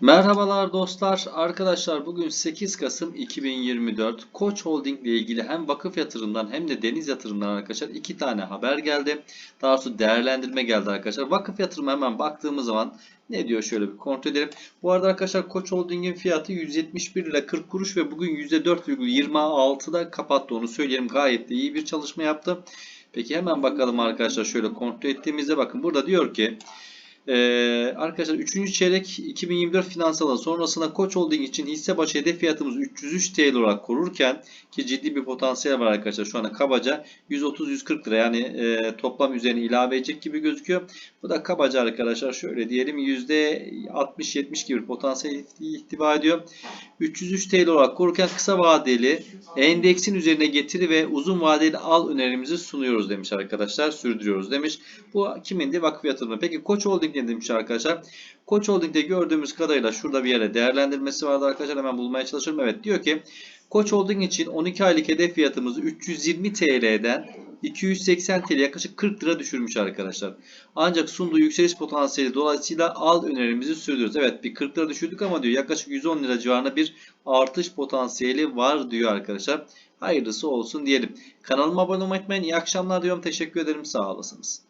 Merhabalar dostlar. Arkadaşlar bugün 8 Kasım 2024. Koç Holding ile ilgili hem vakıf yatırımdan hem de deniz yatırımdan arkadaşlar iki tane haber geldi. Daha sonra değerlendirme geldi arkadaşlar. Vakıf yatırımı hemen baktığımız zaman ne diyor şöyle bir kontrol edelim. Bu arada arkadaşlar Koç Holding'in fiyatı 171 lira 40 kuruş ve bugün %4,26'da kapattı onu söyleyelim. Gayet de iyi bir çalışma yaptı. Peki hemen bakalım arkadaşlar şöyle kontrol ettiğimizde bakın burada diyor ki ee, arkadaşlar 3. çeyrek 2024 finansal yılı sonrasında Koç Holding için hisse başı hedef fiyatımız 303 TL olarak korurken ki ciddi bir potansiyel var arkadaşlar şu anda kabaca 130-140 lira yani e, toplam üzerine ilave edecek gibi gözüküyor. Bu da kabaca arkadaşlar şöyle diyelim %60-70 gibi potansiyel ihtiva ediyor. 303 TL olarak korurken kısa vadeli endeksin üzerine getiri ve uzun vadeli al önerimizi sunuyoruz demiş arkadaşlar. Sürdürüyoruz demiş. Bu kimindi? Vakıf yatırımı. Peki Koç Holding ne demiş arkadaşlar? Koç Holding'de gördüğümüz kadarıyla şurada bir yere değerlendirmesi vardı arkadaşlar. Hemen bulmaya çalışıyorum. Evet diyor ki Koç Holding için 12 aylık hedef fiyatımızı 320 TL'den 280 TL yaklaşık 40 lira düşürmüş arkadaşlar. Ancak sunduğu yükseliş potansiyeli dolayısıyla al önerimizi sürdürüyoruz. Evet bir 40 lira düşürdük ama diyor yaklaşık 110 lira civarında bir artış potansiyeli var diyor arkadaşlar. Hayırlısı olsun diyelim. Kanalıma abone olmayı unutmayın. İyi akşamlar diyorum. Teşekkür ederim. Sağ olasınız.